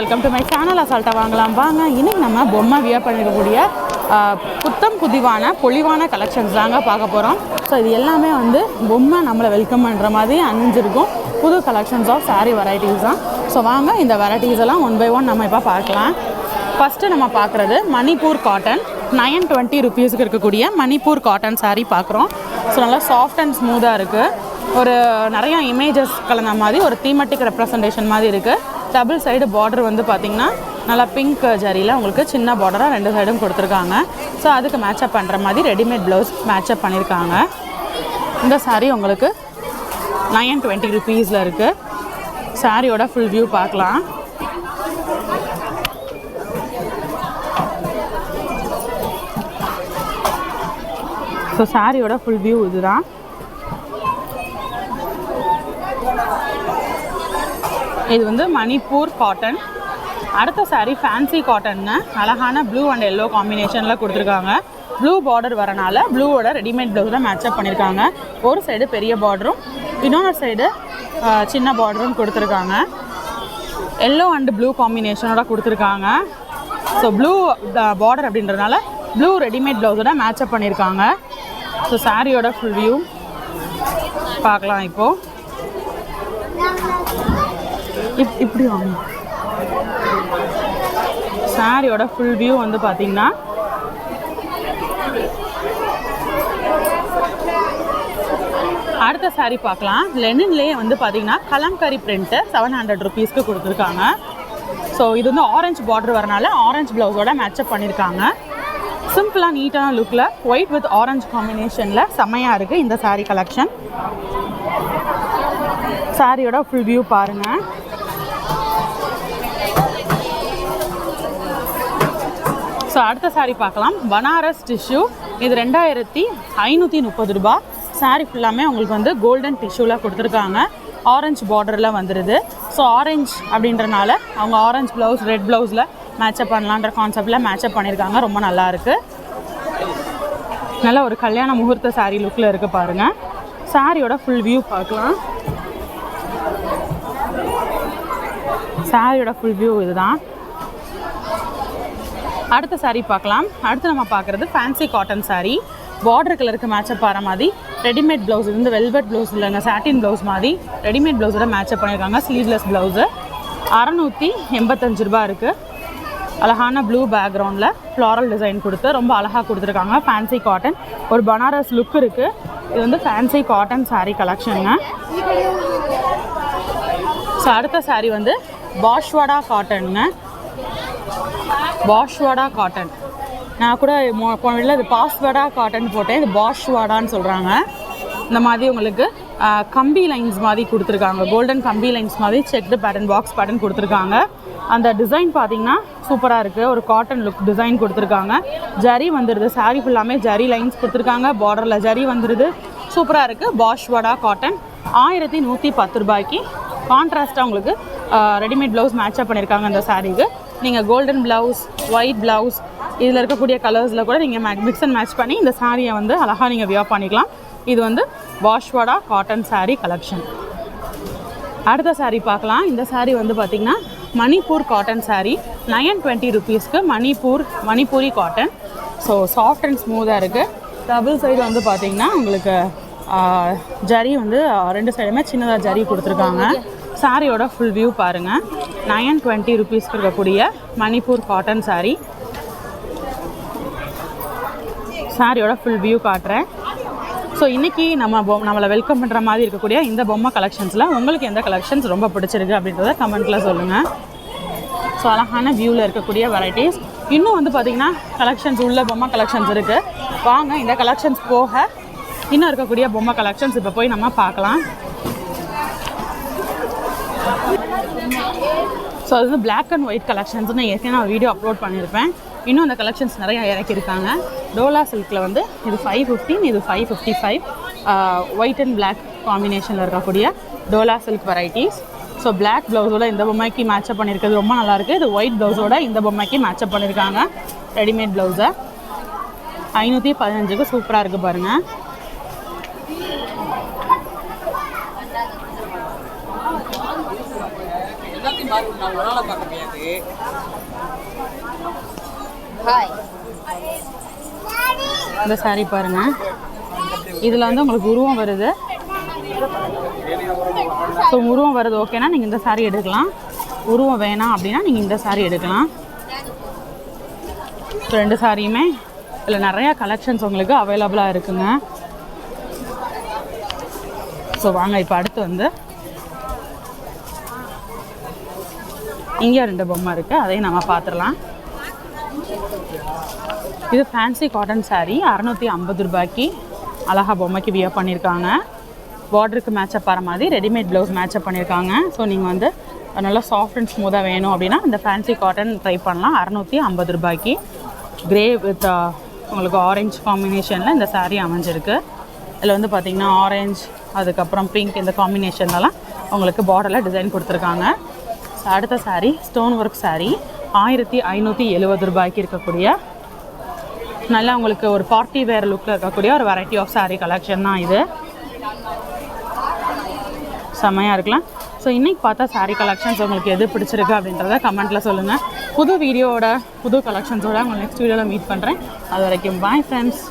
Welcome to my channel அசால்ட்டாக வாங்கலாம். வாங்க இன்றைக்கி நம்ம பொம்மை வியர் பண்ணிருக்கக்கூடிய புத்தம் புதிவான பொலிவான கலெக்ஷன்ஸ் தாங்க பார்க்க போகிறோம் ஸோ இது எல்லாமே வந்து பொம்மை நம்மளை வெல்கம் பண்ணுற மாதிரி அணிஞ்சிருக்கும். புது கலெக்ஷன்ஸ் ஆஃப் saree வெரைட்டிஸ் தான். ஸோ வாங்க இந்த வெரைட்டிஸ் எல்லாம் ஒன் பை ஒன் நம்ம இப்போ பார்க்கலாம். ஃபஸ்ட்டு நம்ம பார்க்குறது மணிப்பூர் காட்டன் நைன் டுவெண்ட்டி ருபீஸுக்கு இருக்கக்கூடிய மணிப்பூர் காட்டன் saree பார்க்குறோம். ஸோ நல்லா சாஃப்ட் அண்ட் ஸ்மூத்தாக இருக்குது ஒரு நிறையா இமேஜஸ் கலந்த மாதிரி ஒரு தீமெட்டிக் ரெப்ரசன்டேஷன் மாதிரி இருக்குது டபுள் சைடு பார்டர் வந்து பார்த்திங்கன்னா நல்லா பிங்க் ஜரியில் உங்களுக்கு சின்ன பார்டராக ரெண்டு சைடும் கொடுத்துருக்காங்க. ஸோ அதுக்கு மேட்சப் பண்ணுற மாதிரி ரெடிமேட் ப்ளவுஸ் மேட்சப் பண்ணியிருக்காங்க இந்த சாரீ உங்களுக்கு நைன் டுவெண்ட்டி ருபீஸில் இருக்குது சாரியோட ஃபுல் வியூ பார்க்கலாம். ஸோ சாரியோட ஃபுல் வியூ இதுதான். இது வந்து மணிப்பூர் காட்டன் அடுத்த saree ஃபேன்சி காட்டன்னு அழகான ப்ளூ அண்ட் எல்லோ காம்பினேஷனில் கொடுத்துருக்காங்க. ப்ளூ பார்டர் வரனால ப்ளூவோட ரெடிமேட் ப்ளவுஸில் மேட்சப் பண்ணியிருக்காங்க ஒரு சைடு பெரிய பார்டரும் இன்னொரு சைடு சின்ன பார்டரும் கொடுத்துருக்காங்க. எல்லோ அண்ட் ப்ளூ காம்பினேஷனோட கொடுத்துருக்காங்க. ஸோ ப்ளூ பார்டர் அப்படின்றதுனால ப்ளூ ரெடிமேட் ப்ளவுஸோட மேட்சப் பண்ணியிருக்காங்க ஸோ சாரியோட ஃபுல் வியூ பார்க்கலாம் இப்போது இப் இப்படி வாங்க. சாரியோட ஃபுல் வியூ வந்து பார்த்தீங்கன்னா அடுத்த saree பார்க்கலாம் லெனின்லேயே வந்து பார்த்தீங்கன்னா கலங்கரி பிரிண்ட்டு செவன் ஹண்ட்ரட் ருபீஸ்க்கு கொடுத்துருக்காங்க. ஸோ இது வந்து ஆரஞ்சு பார்டர் வரனால ஆரஞ்சு ப்ளவுஸோட மேட்சப் பண்ணியிருக்காங்க சிம்பிளாக நீட்டான லுக்கில் ஒயிட் வித் ஆரஞ்சு காம்பினேஷனில் செம்மையாக இருக்குது இந்த saree கலெக்ஷன் சாரியோட ஃபுல் வியூ பாருங்கள் ஸோ அடுத்த saree பார்க்கலாம். பனாரஸ் டிஷ்யூ இது ரெண்டாயிரத்தி ஐநூற்றி முப்பது ரூபா. Saree ஃபுல்லாமே உங்களுக்கு வந்து கோல்டன் டிஷ்யூவில் கொடுத்துருக்காங்க. ஆரஞ்சு பார்டரில் வந்துடுது ஸோ ஆரஞ்சு அப்படின்றனால அவங்க ஆரஞ்சு ப்ளவுஸ் ரெட் ப்ளவுஸில் மேட்சப் பண்ணலான்ற கான்செப்டில் மேட்சப் பண்ணியிருக்காங்க ரொம்ப நல்லாயிருக்கு நல்ல ஒரு கல்யாண முகூர்த்த சாரீ லுக்கில் இருக்குது பாருங்கள் சாரியோட ஃபுல் வியூ பார்க்கலாம். சாரியோட ஃபுல் வியூ இதுதான். அடுத்த சாரீ பார்க்கலாம். அடுத்து நம்ம பார்க்குறது ஃபேன்சி காட்டன் சாரீ பார்டர் கலருக்கு மேட்சப் ஆகிற மாதிரி. ரெடிமேட் ப்ளவுஸ் இது வந்து வெல்வெட் ப்ளவுஸ் இல்லைங்க சாட்டின் ப்ளவுஸ் மாதிரி. ரெடிமேட் ப்ளவுஸோட மேட்சப் பண்ணியிருக்காங்க ஸ்லீவ்லெஸ் ப்ளவுஸு அறநூற்றி எண்பத்தஞ்சு ரூபா இருக்குது அழகான ப்ளூ பேக்ரவுண்டில் ஃப்ளாரல் டிசைன் கொடுத்து ரொம்ப அழகாக கொடுத்துருக்காங்க ஃபேன்சி காட்டன் ஒரு பனாரஸ் லுக் இருக்குது இது வந்து ஃபேன்சி காட்டன் சாரீ கலெக்ஷனுங்க ஸோ அடுத்த சாரீ வந்து பாஷ்வாடா காட்டனுங்க பாஷ்வாடா காட்டன் நான் கூட மொ- போன இது பாஸ்வாடா காட்டன் போட்டேன். இது பாஷ்வாடான்னு சொல்கிறாங்க இந்த மாதிரி உங்களுக்கு கம்பி லைன்ஸ் மாதிரி கொடுத்துருக்காங்க. கோல்டன் கம்பி லைன்ஸ் மாதிரி செக்டு பேட்டர்ன் பாக்ஸ் பேட்டர்ன் கொடுத்துருக்காங்க. அந்த டிசைன் பார்த்தீங்கன்னா சூப்பராக இருக்குது ஒரு காட்டன் லுக் டிசைன் கொடுத்துருக்காங்க. ஜரி வந்துடுது saree ஃபுல்லாமே ஜரி லைன்ஸ் கொடுத்துருக்காங்க. பார்டரில் ஜரி வந்துடுது சூப்பராக இருக்குது பாஷ்வாடா காட்டன் ஆயிரத்தி நூற்றி பத்து ரூபாய்க்கு கான்ட்ராஸ்ட்டாக உங்களுக்கு ரெடிமேட் ப்ளவுஸ் மேட்சப் பண்ணியிருக்காங்க அந்த சாரீக்கு நீங்கள் கோல்டன் ப்ளவுஸ் ஒயிட் ப்ளவுஸ் இதில் இருக்கக்கூடிய கலர்ஸில் கூட நீங்கள் மிக்ஸ் அண்ட் மேட்ச் பண்ணி இந்த சாரியை வந்து அழகாக நீங்கள் வியர் பண்ணிக்கலாம். இது வந்து வாஷ்வாடா காட்டன் சாரீ கலெக்ஷன் அடுத்த சாரீ பார்க்கலாம். இந்த சாரீ வந்து பார்த்திங்கன்னா Manipur cotton saree nine twenty ருபீஸ்க்கு Manipur Manipuri cotton so soft and ஸ்மூத்தாக இருக்குது டபுள் சைடு வந்து பார்த்திங்கன்னா உங்களுக்கு ஜரி வந்து ரெண்டு சைடுமே சின்னதாக ஜரி கொடுத்துருக்காங்க. சாரியோட ஃபுல் வியூ பாருங்கள் நயன் டுவெண்ட்டி ருபீஸ்க்கு இருக்கக்கூடிய மணிப்பூர் காட்டன் saree. சாரியோட ஃபுல் வியூ காட்டுறேன். ஸோ இன்றைக்கி நம்ம பொ நம்மளை வெல்கம் பண்ணுற மாதிரி இருக்கக்கூடிய இந்த பொம்மை கலெக்ஷன்ஸில் உங்களுக்கு எந்த கலெக்ஷன்ஸ் ரொம்ப பிடிச்சிருக்கு அப்படின்றத கமெண்ட்டில் சொல்லுங்கள் ஸோ அழகான வியூவில் இருக்கக்கூடிய வெரைட்டிஸ் இன்னும் வந்து பார்த்திங்கன்னா கலெக்ஷன்ஸ் உள்ள பொம்மை கலெக்ஷன்ஸ் இருக்குது வாங்க இந்த கலெக்ஷன்ஸ் போக இன்னும் இருக்கக்கூடிய பொம்மை கலெக்ஷன்ஸ் இப்போ போய் நம்ம பார்க்கலாம். ஸோ அது வந்து பிளாக் அண்ட் ஒயிட் கலெக்ஷன்ஸ் நான் ஏற்கனவே நான் வீடியோ அப்லோட் பண்ணியிருப்பேன். இன்னும் அந்த கலெக்ஷன்ஸ் நிறையா இறக்கியிருக்காங்க. டோலா சில்கில் வந்து இது ஃபைவ் ஃபிஃப்டின் இது five fifty five white and black காம்பினேஷனில் இருக்கக்கூடிய Dola silk varieties so black ப்ளவுஸோட இந்த பொம்மைக்கு மேட்சப் பண்ணியிருக்கிறது ரொம்ப நல்லாயிருக்கு இது ஒயிட் ப்ளவுஸோட இந்த பொம்மைக்கு மேட்சப் பண்ணியிருக்காங்க. ரெடிமேட் ப்ளவுஸை ஐநூற்றி பதினஞ்சுக்கு சூப்பராக இருக்குது பாருங்கள் நம்மளால பார்க்க முடியாது. ஹாய் இந்த saree பாருங்க. இதில் வந்து உங்களுக்கு உருவம் வருது. ஸோ உருவம் வருது ஓகேனா நீங்கள் இந்த saree எடுக்கலாம். உருவம் வேணாம் அப்படின்னா நீங்கள் இந்த saree எடுக்கலாம். ரெண்டு சாரியுமே. இதில் நிறையா கலெக்ஷன்ஸ் உங்களுக்கு அவைலபிளாக இருக்குங்க. ஸோ வாங்க இப்போ அடுத்து வந்து இங்கே ரெண்டு பொம்மை இருக்குது அதையும் நம்ம பார்த்துடலாம் இது ஃபேன்சி காட்டன் சாரீ அறநூற்றி ஐம்பது ரூபாய்க்கு அழகா பொம்மைக்கு வியர் பண்ணியிருக்காங்க பார்டருக்கு மேட்சப் ஆகிற மாதிரி ரெடிமேட் ப்ளவுஸ் மேட்சப் பண்ணியிருக்காங்க ஸோ நீங்கள் வந்து நல்லா சாஃப்ட் அண்ட் ஸ்மூத்தாக வேணும் அப்படின்னா இந்த ஃபேன்சி காட்டன் ட்ரை பண்ணலாம். அறநூற்றி ஐம்பது ரூபாய்க்கு. கிரே வித் uh, உங்களுக்கு ஆரஞ்சு காம்பினேஷனில் இந்த சாரீ அமைஞ்சிருக்கு. இதில் வந்து பார்த்திங்கன்னா ஆரஞ்சு அதுக்கப்புறம் பிங்க் இந்த காம்பினேஷன்லலாம் உங்களுக்கு பார்டரில் டிசைன் கொடுத்துருக்காங்க. அடுத்த சாரீ ஸ்டோன் ஒர்க் சாரீ ஆயிரத்தி ஐநூற்றி எழுபது ரூபாய்க்கு இருக்கக்கூடிய நல்லா உங்களுக்கு ஒரு பார்ட்டி வேர் லுக்கில் இருக்கக்கூடிய ஒரு வெரைட்டி ஆஃப் சாரீ கலெக்ஷன் தான் இது. செம்மையாக இருக்கலாம். ஸோ இன்றைக்கி பார்த்தா சாரீ கலெக்ஷன்ஸ் உங்களுக்கு எது பிடிச்சிருக்கு அப்படின்றத கமெண்ட்டில் சொல்லுங்கள் புது வீடியோவோட புது கலெக்ஷன்ஸோட உங்களை நெக்ஸ்ட் வீடியோவில் மீட் பண்ணுறேன் அது வரைக்கும் பாய் ஃப்ரெண்ட்ஸ்